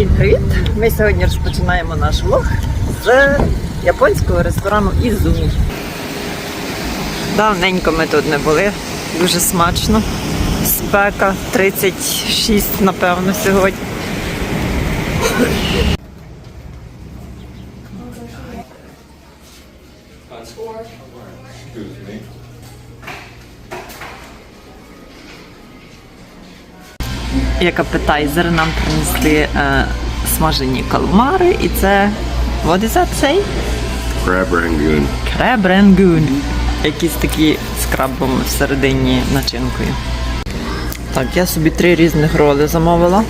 Всім привіт! Ми сьогодні розпочинаємо наш влог з японського ресторану Ізумі. Давненько ми тут не були, дуже смачно. Спека 36, напевно, сьогодні. Як апетайзер нам принесли е, смажені калмари, і це what is that say? Crab Rangoon. Crab Rangoon. Якісь такі з крабом всередині начинкою. Так, я собі три різних роли замовила.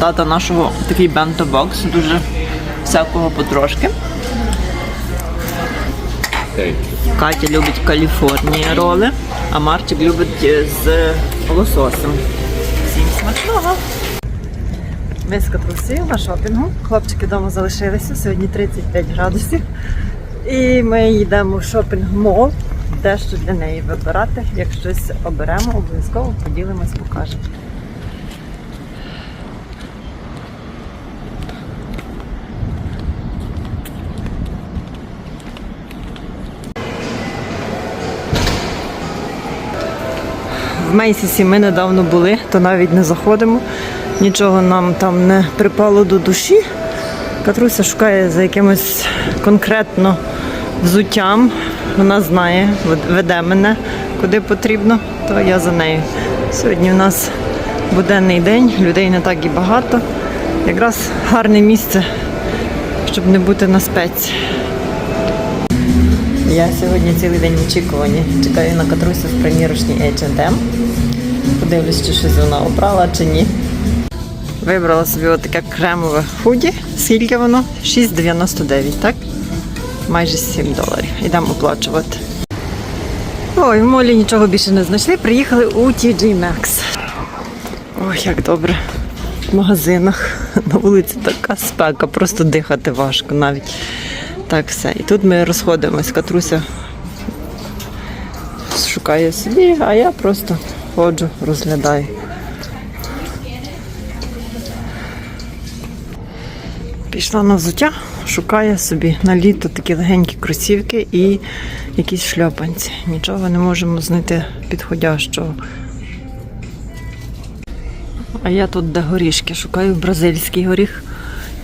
Тата нашого такий бенто-бокс, дуже всякого потрошки. Катя любить Каліфорнії роли, а Марчик любить е, з лососем. Смачного! Ми з Катрусею на шопінгу. Хлопчики вдома залишилися, сьогодні 35 градусів. І ми йдемо в шопінг-мол, дещо для неї вибирати. Як щось оберемо, обов'язково поділимось, покажемо. В Мейсісі ми недавно були, то навіть не заходимо. Нічого нам там не припало до душі. Катруся шукає за якимось конкретно взуттям. Вона знає, веде мене куди потрібно, то я за нею. Сьогодні у нас буденний день, людей не так і багато. Якраз гарне місце, щоб не бути на спеці. Я сьогодні цілий день в очікуванні. Чекаю на Катрусю в примірочній H&M. Подивлюсь, чи щось вона обрала чи ні. Вибрала собі отаке кремове худі. Скільки воно? 6,99, так? Майже 7 доларів. Йдемо оплачувати. Ой, в молі нічого більше не знайшли. Приїхали у TG Maxx. Ой, як добре. В магазинах на вулиці така спека, просто дихати важко навіть. Так, все. І тут ми розходимось. Катруся шукає собі, а я просто ходжу, розглядаю. Пішла на взуття, шукає собі на літо такі легенькі кросівки і якісь шльопанці. Нічого не можемо знайти підходящого. А я тут де горішки шукаю бразильський горіх.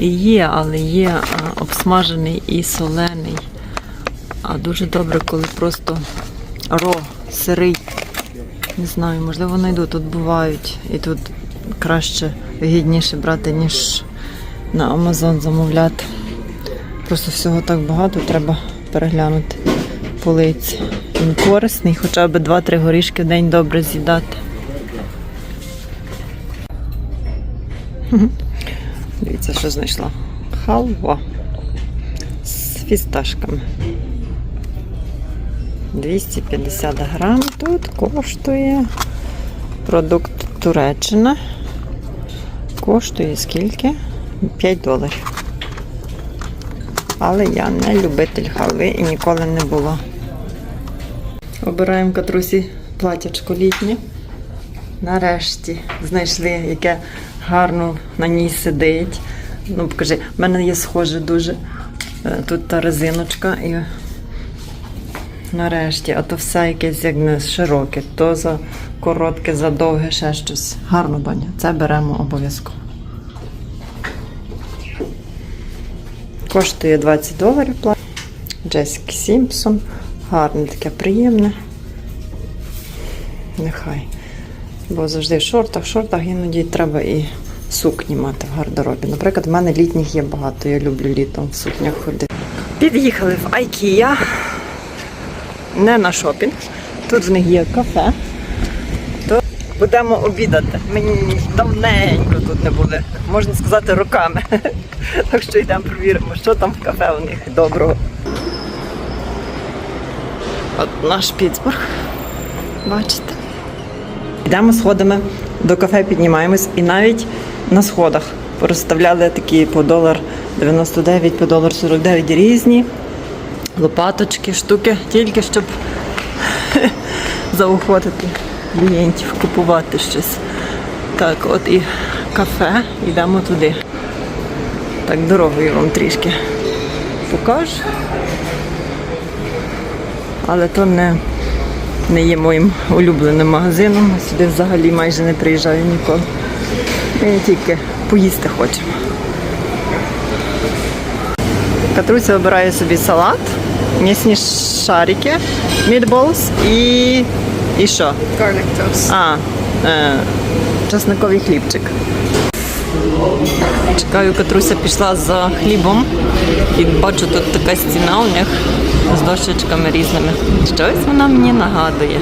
Є, але є обсмажений і солений. А дуже добре, коли просто ро, сирий. Не знаю, можливо, знайду. Тут бувають. І тут краще, вигідніше брати, ніж на Амазон замовляти. Просто всього так багато, треба переглянути полиці. Він корисний, хоча б 2-3 горішки в день добре з'їдати. Дивіться, що знайшла. Халва з фісташками. 250 грам тут коштує продукт Туреччина. Коштує скільки? 5 доларів. Але я не любитель халви і ніколи не була. Обираємо катрусі платячко літнє. Нарешті знайшли, яке гарно на ній сидить. Ну, покажи, в мене є схоже дуже. Е, Тут та резиночка і нарешті, а то все якесь як не широке, то за коротке, за довге, ще щось. Гарно, доня. Це беремо обов'язково. Коштує 20 доларів. Джесіки Сімпсон. Гарне таке приємне. Нехай. Бо завжди в шортах, шортах іноді треба і сукні мати в гардеробі. Наприклад, в мене літніх є багато. Я люблю літом в сукнях ходити. Під'їхали в IKEA. Не на шопінг. Тут в них є кафе. То будемо обідати. Мені давненько тут не були. Можна сказати, роками. Так що йдемо провіримо, що там в кафе у них доброго. От наш Піцбург. Бачите? Йдемо сходами до кафе, піднімаємось і навіть на сходах розставляли такі по долар 99, по долар 49 різні лопаточки, штуки, тільки щоб заохотити клієнтів купувати щось. Так, от і кафе, йдемо туди. Так, дорогою вам трішки покажу. Але то не, не є моїм улюбленим магазином. Сюди взагалі майже не приїжджаю ніколи. Ми тільки поїсти хочемо. Катруся обирає собі салат, м'ясні шарики, мідболс і. І що? Garlic toast. А, е, часниковий хлібчик. Чекаю, Катруся пішла за хлібом і бачу тут така стіна у них з дощечками різними. Щось вона мені нагадує.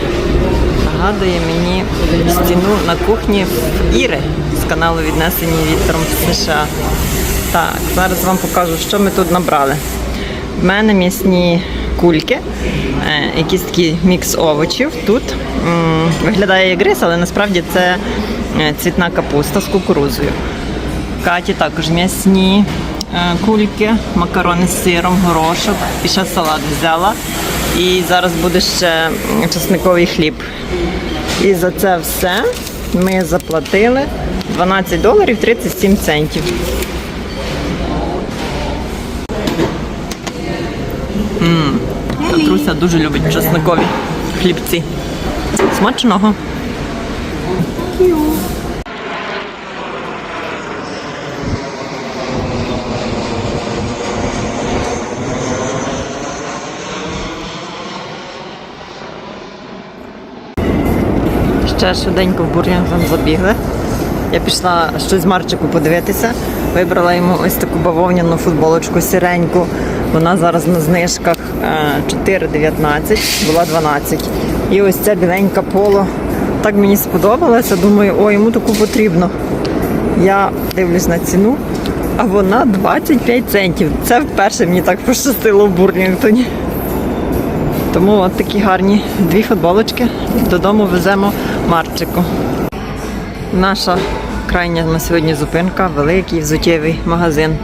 Нагадує мені стіну на кухні в Іри з каналу Віднесені вітром в США. Так, зараз вам покажу, що ми тут набрали. В мене м'ясні кульки, е, якийсь такий мікс овочів. Тут виглядає як рис, але насправді це е, цвітна капуста з кукурузою. Каті також м'ясні е, кульки, макарони з сиром, горошок. І ще салат взяла. І зараз буде ще чесниковий хліб. І за це все ми заплатили 12 доларів 37 центів. Катруся дуже любить чесникові хлібці. Смачного. Ще швиденько в Бургінгтон забігли. Я пішла щось Марчику подивитися. Вибрала йому ось таку бавовняну футболочку сіреньку. Вона зараз на знижках е, 4,19, була 12. І ось ця біленька поло. Так мені сподобалося. Думаю, о, йому таку потрібно. Я дивлюсь на ціну, а вона 25 центів. Це вперше мені так пощастило в Бурлінгтоні. Тому от такі гарні дві футболочки. Додому веземо Марчику. Наша крайня на сьогодні зупинка, великий взуттєвий магазин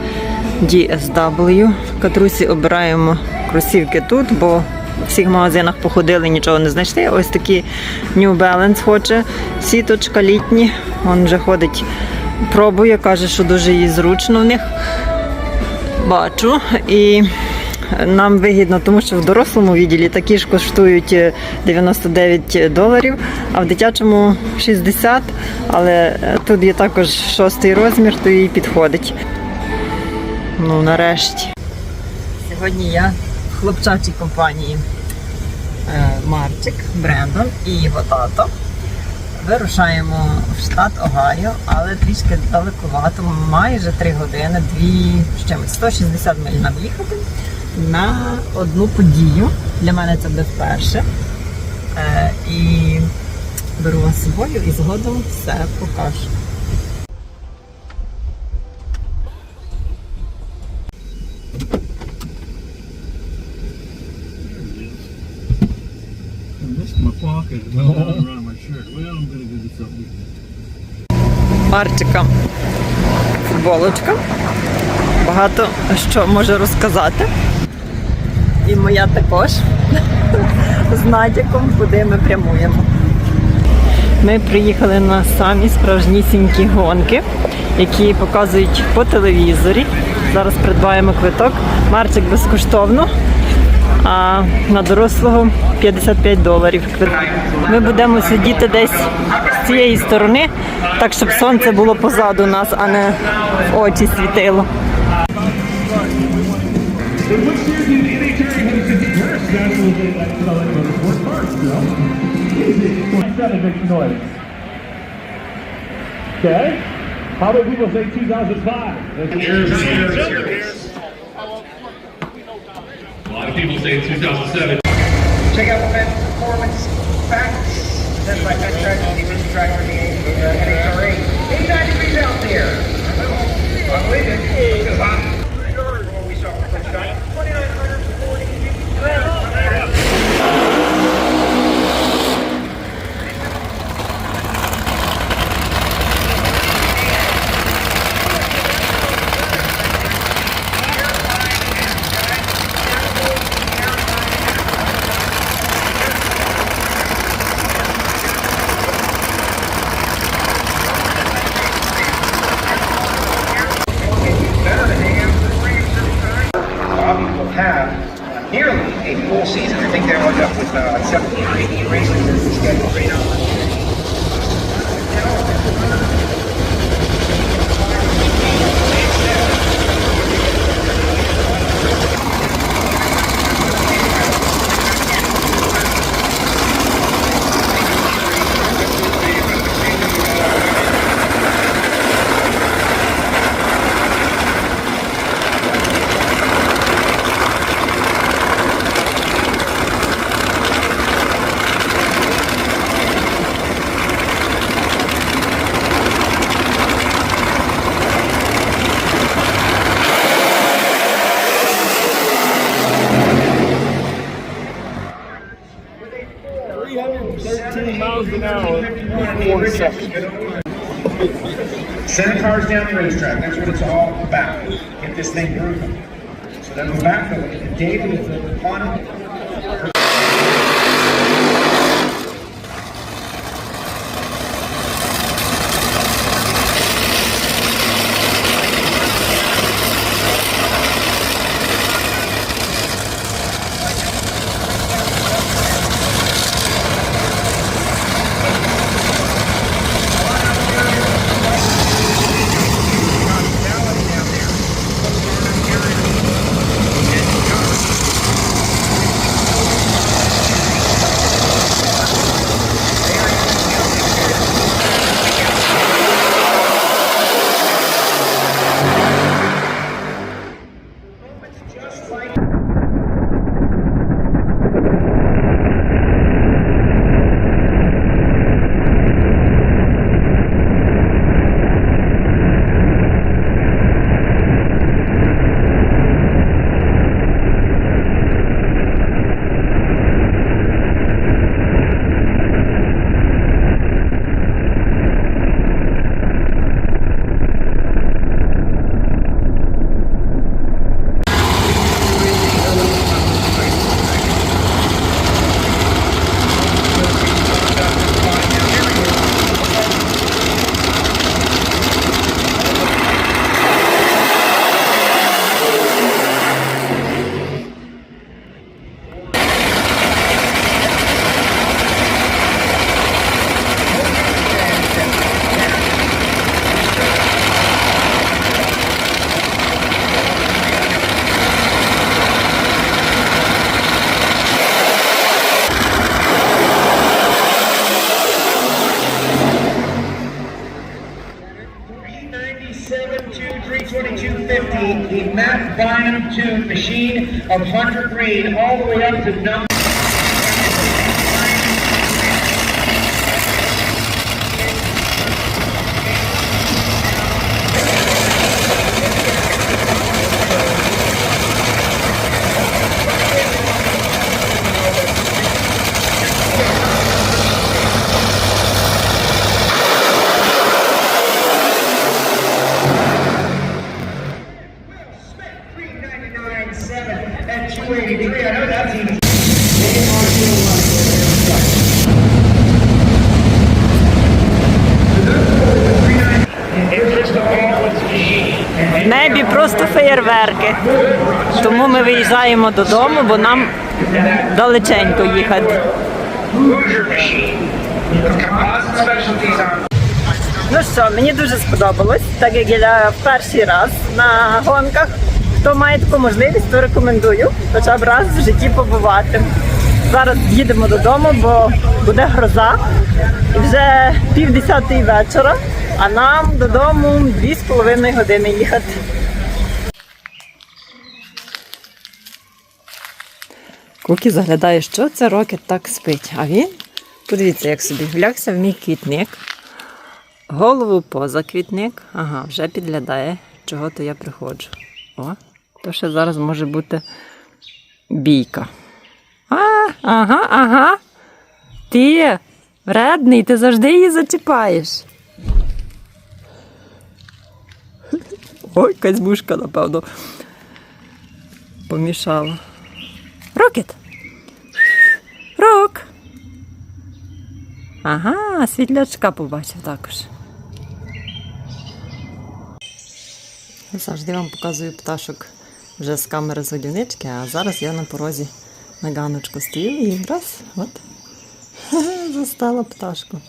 DSW. Катрусі обираємо кросівки тут, бо в всіх магазинах походили, нічого не знайшли. Ось такі New Balance хоче. Сіточка літні. Він вже ходить, пробує, каже, що дуже їй зручно в них. Бачу. І нам вигідно, тому що в дорослому відділі такі ж коштують е, 99 доларів, а в дитячому 60, але е, тут є також шостий розмір, то їй підходить. Ну, нарешті. Сьогодні я в хлопчачій компанії е, Марчик, Брендон і його тато. Вирушаємо в штат Огайо, але трішки далекувато, майже 3 години, 2 з чимось, 160 миль нам їхати на одну подію. Для мене це буде вперше. Е, і беру вас з собою і згодом все покажу. Марчика футболочка. Багато що може розказати. І моя також з натяком, куди ми прямуємо. Ми приїхали на самі справжнісінькі гонки, які показують по телевізорі. Зараз придбаємо квиток. Марчик безкоштовно, а на дорослого 55 доларів. квиток. Ми будемо сидіти десь з цієї сторони, так щоб сонце було позаду нас, а не в очі світило. in which Syracuse NHRA has its first national day like Solid Motorsport Park, you know? Easy. That noise. Okay. How many people say 2005? Here's, here's, here's. A lot of people say 2007. Check out Momentum Performance Facts, presented my best Track, the best track for the NHRA. think they would up with uh, 73 races in the schedule right now. Cars down the racetrack. That's what it's all about. Get this thing moving. So then we're back to look at the data that's on it. Of Hunter Green, all the way up to number. Феєрверки. Тому ми виїжджаємо додому, бо нам далеченько їхати. Ну що, мені дуже сподобалось, так як я перший раз на гонках. Хто має таку можливість, то рекомендую хоча б раз в житті побувати. Зараз їдемо додому, бо буде гроза. І вже пів десятої вечора, а нам додому дві з половиною години їхати. Кукі заглядає, що це рокет так спить. А він, подивіться, як собі влягся в мій квітник. Голову поза квітник. Ага, вже підглядає, чого то я приходжу. О, то ще зараз може бути бійка. А, ага, ага. Ти вредний, ти завжди її зачіпаєш. Ой, якась мушка, напевно, помішала. Рокет. Ага, світлячка побачив також. Завжди вам показую пташок вже з камери з годівнички, а зараз я на порозі На ганочку стою і раз, от. Застала пташку.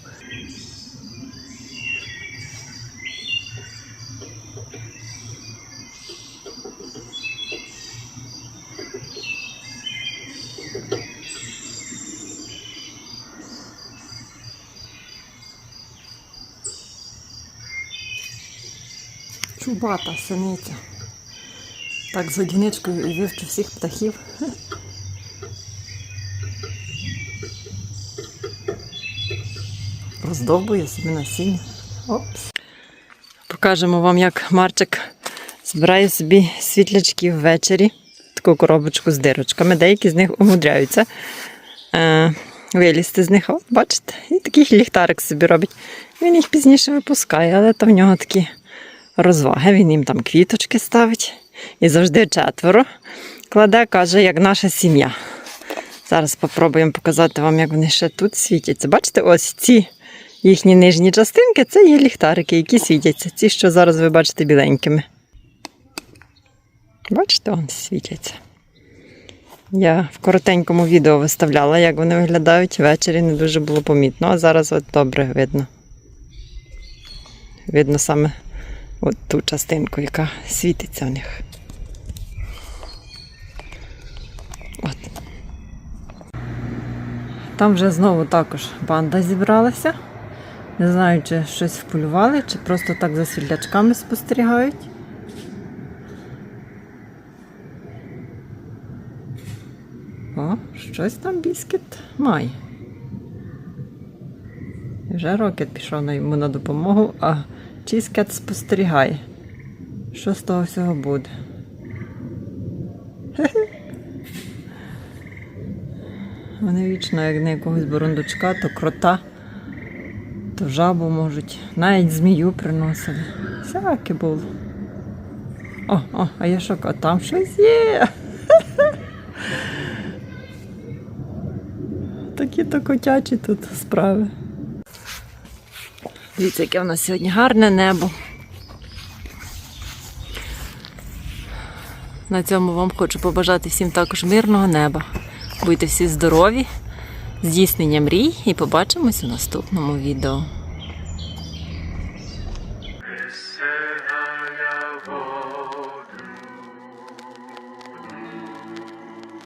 Чубата синиця. Так, з одиничкою і вивчу всіх птахів. Роздовбує собі насіння. Опс. Покажемо вам, як Марчик збирає собі світлячки ввечері. Таку коробочку з дирочками. Деякі з них умудряються е, вилізти з них. От, бачите, і такий ліхтарик собі робить. Він їх пізніше випускає, але то в нього такі розваги. Він їм там квіточки ставить. І завжди четверо кладе, каже, як наша сім'я. Зараз спробуємо показати вам, як вони ще тут світяться. Бачите, ось ці їхні нижні частинки це є ліхтарики, які світяться. Ці, що зараз ви бачите біленькими. Бачите, вони світяться. Я в коротенькому відео виставляла, як вони виглядають. Ввечері не дуже було помітно, а зараз от добре видно. Видно саме от ту частинку, яка світиться в них. От. Там вже знову також банда зібралася. Не знаю, чи щось вполювали, чи просто так за світлячками спостерігають. О, щось там біскіт має. Вже рокет пішов йому на допомогу, а чізкет спостерігає. Що з того всього буде? Вони вічно, як на якогось бурундучка, то крота, то жабу можуть. Навіть змію приносили. Всяке було. О, о, а я що, а там щось є. Такі то котячі тут справи. Дивіться, яке в нас сьогодні гарне небо. На цьому вам хочу побажати всім також мирного неба. Будьте всі здорові, здійснення мрій і побачимось у наступному відео.